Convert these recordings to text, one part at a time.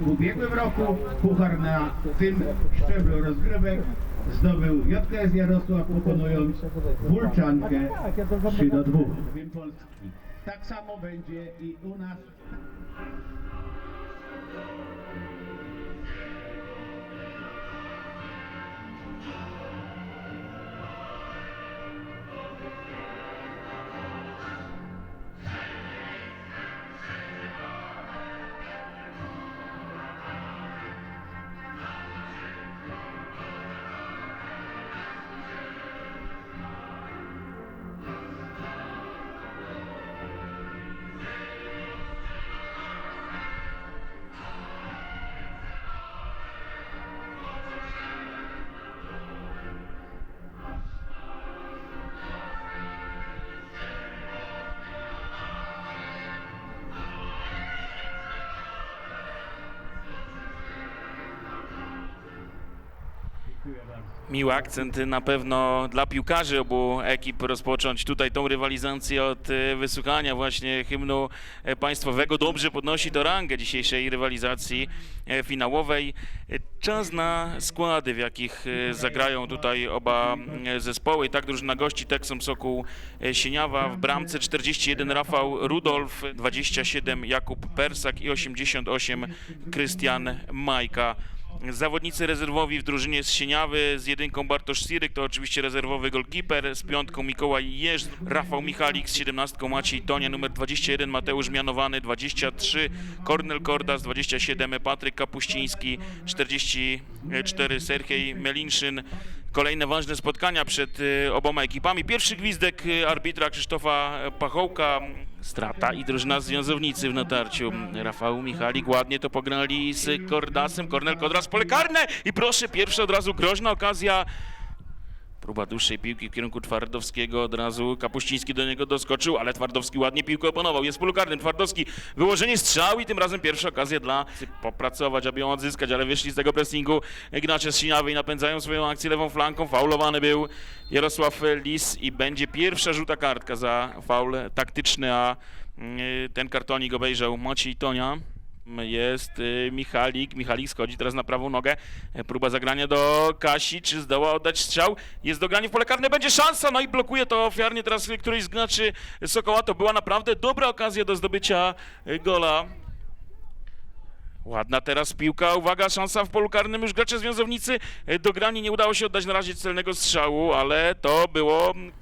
W ubiegłym roku puchar na tym szczeblu rozgrywek zdobył JKS Jarosław pokonując Wólczankę 3 do 2. Polski. Tak samo będzie i u nas. Miły akcent na pewno dla piłkarzy obu ekip rozpocząć tutaj tą rywalizację od e, wysłuchania właśnie hymnu e, państwowego. Dobrze podnosi to rangę dzisiejszej rywalizacji e, finałowej. Czas na składy, w jakich zagrają tutaj oba zespoły. Tak drużyna gości Texom Sokół Sieniawa w bramce 41 Rafał Rudolf, 27 Jakub Persak i 88 Krystian Majka. Zawodnicy rezerwowi w drużynie z Sieniawy, z jedynką Bartosz Siryk, to oczywiście rezerwowy golkiper, z piątką Mikołaj Jeż, Rafał Michalik, z siedemnastką Maciej Tonia, numer 21 Mateusz Mianowany, 23 Kornel Kordas, 27 Patryk Kapuściński, 44 Serhiej Melinszyn. Kolejne ważne spotkania przed y, oboma ekipami. Pierwszy gwizdek y, arbitra Krzysztofa Pachołka, strata i drużyna związownicy w natarciu. Rafał Michalik ładnie to pograli z Kordasem. Kornel Kodras pole karne i proszę, pierwsza od razu groźna okazja. Próba dłuższej piłki w kierunku Twardowskiego, od razu Kapuściński do niego doskoczył, ale Twardowski ładnie piłkę opanował, jest w polu karnym, Twardowski, wyłożenie strzał i tym razem pierwsza okazja dla popracować, aby ją odzyskać, ale wyszli z tego pressingu. Gracze z Siniawy i napędzają swoją akcję lewą flanką, faulowany był Jarosław Lis i będzie pierwsza żółta kartka za faul taktyczny, a y, ten kartonik obejrzał Maciej Tonia. Jest y, Michalik, Michalik schodzi teraz na prawą nogę, E, próba zagrania do Kasi, czy zdoła oddać strzał, jest dogranie w pole karne, będzie szansa, no i blokuje to ofiarnie teraz któryś z graczy Sokoła, to była naprawdę dobra okazja do zdobycia y, gola. Ładna teraz piłka, uwaga, szansa w polu karnym, już gracze związownicy, e, dogranie nie udało się oddać na razie celnego strzału, ale to było mm,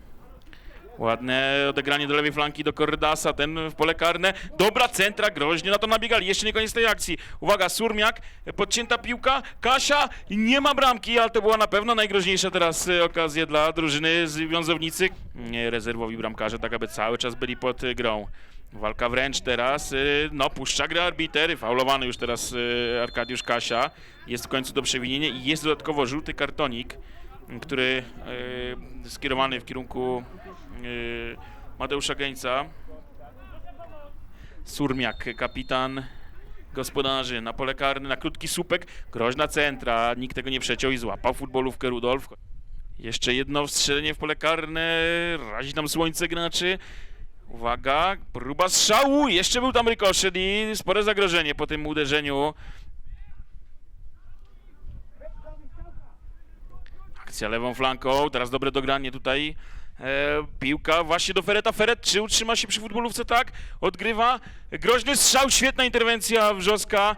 Ładne odegranie do lewej flanki do Kordasa, ten w pole karne. Dobra centra, groźnie na to nabiegali. Jeszcze nie koniec tej akcji. Uwaga, Surmiak, podcięta piłka, Kasia nie ma bramki, ale to była na pewno najgroźniejsza teraz e, okazja dla drużyny związownicy. Nie, rezerwowi bramkarze, tak aby cały czas byli pod grą. Walka wręcz teraz, e, no puszcza grę arbiter, faulowany już teraz e, Arkadiusz Kasia. Jest w końcu do przewinienia i jest dodatkowo żółty kartonik, który skierowany w kierunku Mateusza Geńca. Surmiak, kapitan gospodarzy na pole karne, na krótki słupek, groźna centra, nikt tego nie przeciął i złapał futbolówkę Rudolf. Jeszcze jedno wstrzelenie w pole karne, razi tam słońce graczy. Uwaga, próba strzału, jeszcze był tam rykoszet i spore zagrożenie po tym uderzeniu. Akcja lewą flanką, teraz dobre dogranie tutaj. E, piłka właśnie do Fereta. Feret czy utrzyma się przy futbolówce? Tak. Odgrywa. Groźny strzał, świetna interwencja Wrzoska.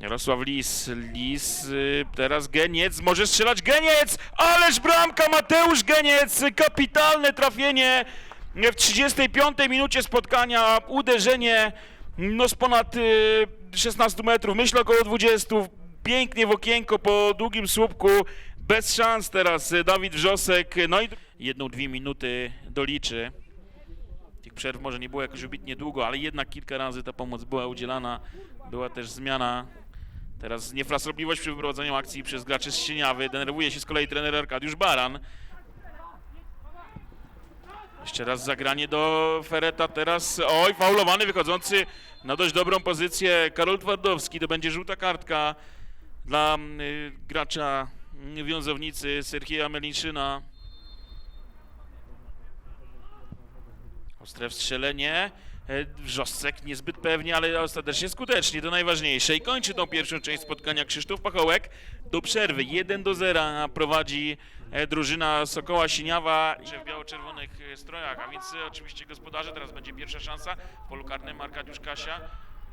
Jarosław Lis. Lis, y, teraz Geniec. Może strzelać Geniec! Ależ bramka Mateusz Geniec! Kapitalne trafienie w 35 minucie spotkania. Uderzenie no z ponad y, 16 metrów, myślę około 20. Pięknie w okienko po długim słupku. Bez szans teraz y, Dawid Wrzosek. No i jedną, dwie minuty doliczy. Tych przerw może nie było jakoś wybitnie długo, ale jednak kilka razy ta pomoc była udzielana. Była też zmiana. Teraz niefrasobliwość przy wyprowadzeniu akcji przez graczy z Sieniawy. Denerwuje się z kolei trener Arkadiusz Baran. Jeszcze raz zagranie do Fereta, teraz oj, faulowany, wychodzący na dość dobrą pozycję Karol Twardowski, to będzie żółta kartka dla y, gracza wiązownicy Serhija Melinszyna. Ostre wstrzelenie, E, Wrzostek niezbyt pewnie, ale ostatecznie skutecznie, to najważniejsze. I kończy tą pierwszą część spotkania Krzysztof Pachołek. Do przerwy 1 do 0 prowadzi e, drużyna Sokoła Siniawa w biało-czerwonych e, strojach, a więc oczywiście gospodarze. Teraz będzie pierwsza szansa w polu karnym Arkadiusz Kasia.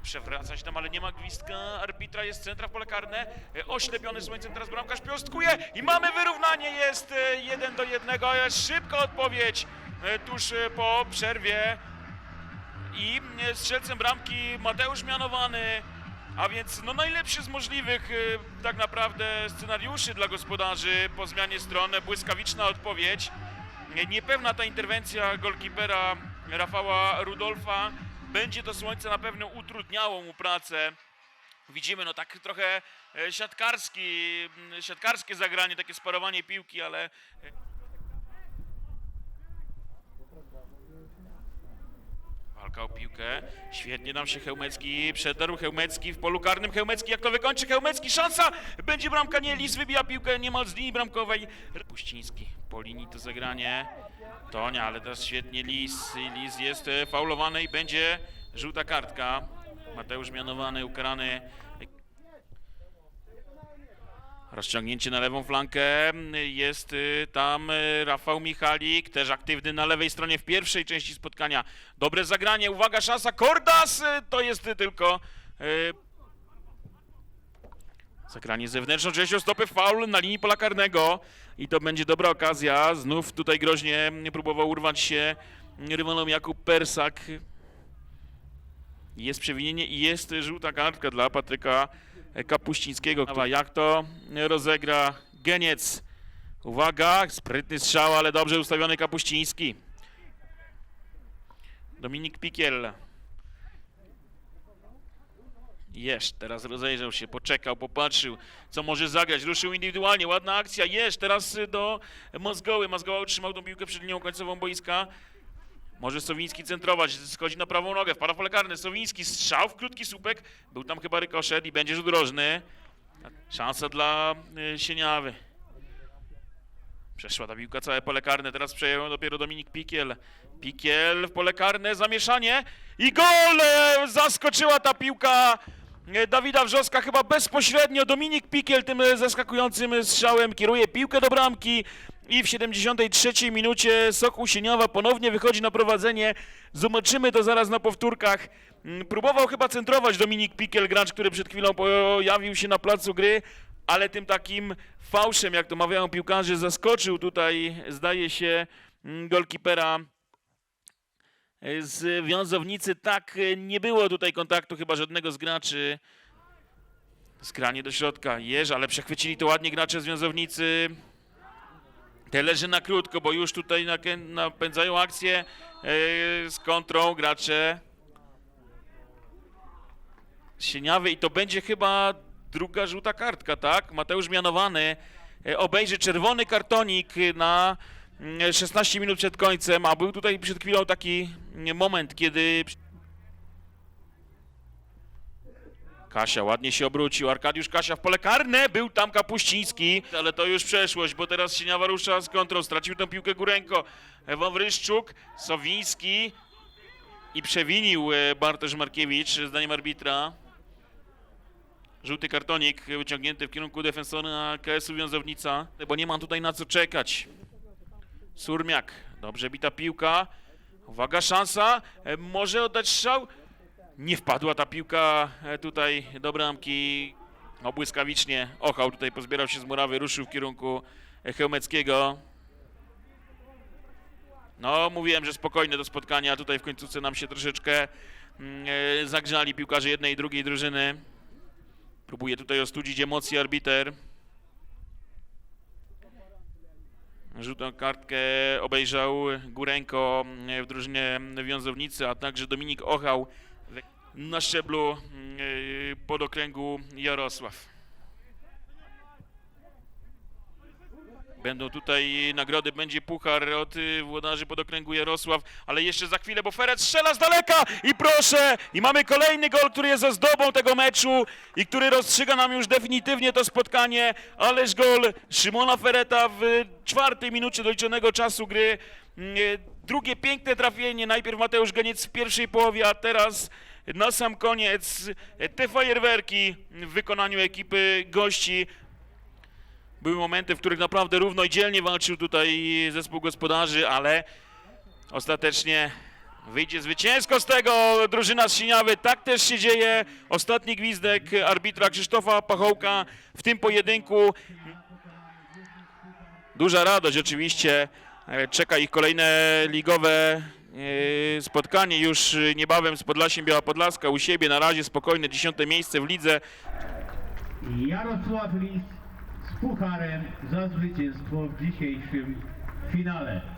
Przewracać tam, ale nie ma gwizdka. Arbitra jest centra w pole karne. E, Oślepiony słońcem teraz bramkarz piostkuje i mamy wyrównanie. Jest 1 do 1. Szybka odpowiedź e, tuż e, po przerwie i e, strzelcem bramki Mateusz Mianowany, a więc no najlepszy z możliwych e, tak naprawdę scenariuszy dla gospodarzy po zmianie strony, błyskawiczna odpowiedź. E, Niepewna ta interwencja golkipera Rafała Rudolfa. Będzie to słońce na pewno utrudniało mu pracę. Widzimy no tak trochę e, siatkarski, siatkarskie zagranie, takie sparowanie piłki, ale o piłkę. Świetnie nam się Chełmecki przedarł. Chełmecki w polu karnym. Chełmecki jak to wykończy? Chełmecki szansa! Będzie bramka, nie. Lis wybija piłkę niemal z linii bramkowej. Puściński po linii to zagranie. Tonia, ale teraz świetnie Lis. Lis jest faulowany i będzie żółta kartka. Mateusz mianowany, ukarany. Rozciągnięcie na lewą flankę. Jest y, tam y, Rafał Michalik, też aktywny na lewej stronie w pierwszej części spotkania. Dobre zagranie, uwaga, szansa. Kordas y, to jest tylko zagranie zewnętrzne. Grzesio stopy faul na linii pola karnego i to będzie dobra okazja. Znów tutaj groźnie próbował urwać się rywalom Jakub Persak. Jest przewinienie i jest żółta kartka dla Patryka Kapuścińskiego. Jak to rozegra Geniec? Uwaga, sprytny strzał, ale dobrze ustawiony Kapuściński. Dominik Pikiel. Jesz, teraz rozejrzał się, poczekał, popatrzył, co może zagrać. Ruszył indywidualnie, ładna akcja. Jesz, teraz do Mozgoły. Mozgoła utrzymał tą piłkę przed linią końcową boiska. Może Sowiński centrować, schodzi na prawą nogę, wpada w pole karne. Sowiński strzał w krótki słupek, był tam chyba rykoszet i będzie rzut rożny. Szansa dla y, Sieniawy. Przeszła ta piłka całe pole karne, teraz przejął ją dopiero Dominik Pikiel. Pikiel w pole karne, zamieszanie i gol! E, Zaskoczyła ta piłka e, Dawida Wrzoska chyba bezpośrednio. Dominik Pikiel tym e, zaskakującym strzałem kieruje piłkę do bramki i w 73 minucie Sokół Sieniowa ponownie wychodzi na prowadzenie. Zobaczymy to zaraz na powtórkach. Mm, Próbował chyba centrować Dominik Pikiel, gracz, który przed chwilą pojawił się na placu gry, ale tym takim fałszem, jak to mawiają piłkarze, zaskoczył tutaj, zdaje się, mm, golkipera z wiązownicy. Tak, e, nie było tutaj kontaktu chyba żadnego z graczy. Skranie do środka, jeż, ale przechwycili to ładnie gracze z wiązownicy. Leży na krótko, bo już tutaj napędzają akcję e, z kontrą gracze Sieniawy i to będzie chyba druga żółta kartka, tak? Mateusz Mianowany e, obejrzy czerwony kartonik na mm, 16 minut przed końcem, a był tutaj przed chwilą taki mm, moment, kiedy Kasia ładnie się obrócił, Arkadiusz Kasia w pole karne, był tam Kapuściński, ale to już przeszłość, bo teraz Sieniawa rusza z kontrą, stracił tę piłkę Górenko, Wawryszczuk, Sowiński i przewinił e, Bartosz Markiewicz, zdaniem arbitra. Żółty kartonik wyciągnięty w kierunku defensora KS-u Wiązownica, bo nie mam tutaj na co czekać. Surmiak, dobrze bita piłka. Uwaga, szansa, e, może oddać strzał. Nie wpadła ta piłka e, tutaj do bramki. No, błyskawicznie Ochał tutaj pozbierał się z murawy, ruszył w kierunku e, Chełmeckiego. No, mówiłem, że spokojne do spotkania. Tutaj w końcówce nam się troszeczkę mm, e, zagrzali piłkarze jednej i drugiej drużyny. Próbuje tutaj ostudzić emocje arbiter. Żółtą kartkę obejrzał Górenko w drużynie wiązownicy, a także Dominik Ochał na szczeblu mm, e, podokręgu Jarosław. Będą tutaj nagrody, będzie puchar od y, włodarzy podokręgu Jarosław, ale jeszcze za chwilę, bo Ferec strzela z daleka i proszę, i mamy kolejny gol, który jest ozdobą tego meczu i który rozstrzyga nam już definitywnie to spotkanie, ależ gol Szymona Fereta w czwartej minucie doliczonego czasu gry. Mm, y, Drugie piękne trafienie. Najpierw Mateusz Goniec w pierwszej połowie, a teraz na sam koniec te fajerwerki w wykonaniu ekipy gości. Były momenty, w których naprawdę równo i dzielnie walczył tutaj zespół gospodarzy, ale ostatecznie wyjdzie zwycięsko z tego drużyna z Siniawy. Tak też się dzieje. Ostatni gwizdek arbitra Krzysztofa Pachołka w tym pojedynku. Duża radość oczywiście. E, Czeka ich kolejne ligowe spotkanie już e, niebawem z Podlasiem Biała Podlaska u siebie. Na razie spokojne dziesiąte miejsce w lidze. Jarosław Lis z pucharem za zwycięstwo w dzisiejszym finale.